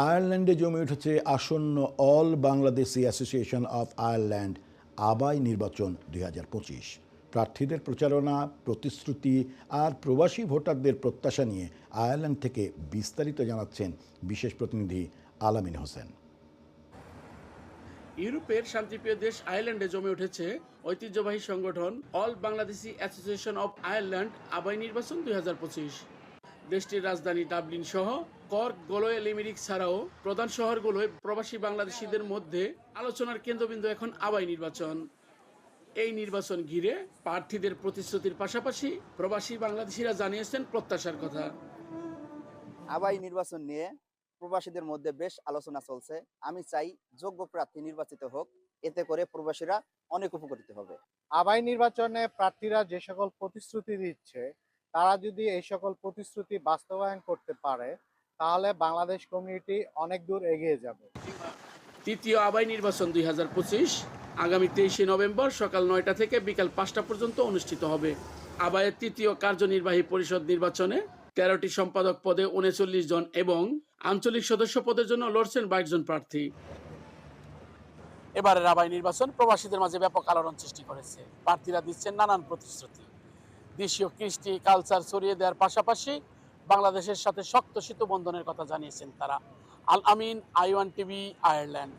আয়ারল্যান্ডে জমে উঠেছে আসন্ন all Bangladeshi association of Ireland আবাই নির্বাচন দু হাজার পঁচিশ। প্রার্থীদের প্রচারণা, প্রতিশ্রুতি আর প্রবাসী ভোটারদের প্রত্যাশা নিয়ে আয়ারল্যান্ড থেকে বিস্তারিত জানাচ্ছেন বিশেষ প্রতিনিধি আলামিন হোসেন। ইউরোপের শান্তিপ্রিয় দেশ আয়ারল্যান্ডে জমে উঠেছে ঐতিহ্যবাহী সংগঠন all Bangladeshi association of Ireland আবাই নির্বাচন দুই হাজার পঁচিশ। দেশটির রাজধানী ডাবলিন সহ কর্ক গোলয়ে লিমিরিক ছাড়াও প্রধান শহরগুলোয় প্রবাসী বাংলাদেশিদের মধ্যে আলোচনার কেন্দ্রবিন্দু এখন আবাই নির্বাচন। এই নির্বাচন ঘিরে প্রার্থীদের প্রতিশ্রুতির পাশাপাশি প্রবাসী বাংলাদেশিরা জানিয়েছেন প্রত্যাশার কথা। আবাই নির্বাচন নিয়ে প্রবাসীদের মধ্যে বেশ আলোচনা চলছে। আমি চাই যোগ্য প্রার্থী নির্বাচিত হোক এতে করে প্রবাসীরা অনেক উপকৃত হবে। আবাই নির্বাচনে প্রার্থীরা যে সকল প্রতিশ্রুতি দিচ্ছে তারা যদি এই সকল প্রতিশ্রুতি বাস্তবায়ন করতে পারে, তাহলে বাংলাদেশ কমিউনিটি অনেক দূর এগিয়ে যাবে। তৃতীয় আবাই নির্বাচন দুই আগামী তেইশে নভেম্বর সকাল নয়টা থেকে বিকাল পাঁচটা পর্যন্ত অনুষ্ঠিত হবে। আবায়ের তৃতীয় কার্যনির্বাহী পরিষদ নির্বাচনে তেরোটি সম্পাদক পদে উনচল্লিশ জন এবং আঞ্চলিক সদস্য পদের জন্য লড়ছেন বাইশ জন প্রার্থী। এবারের আবাই নির্বাচন প্রবাসীদের মাঝে ব্যাপক আলোড়ন সৃষ্টি করেছে। প্রার্থীরা দিচ্ছেন নানান প্রতিশ্রুতি। দেশীয় কৃষ্টি কালচার ছড়িয়ে দেওয়ার পাশাপাশি বাংলাদেশের সাথে শক্ত সেতু বন্ধনের কথা জানিয়েছেন তারা। আল আমিন, আইওয়ান টিভি, আয়ারল্যান্ড।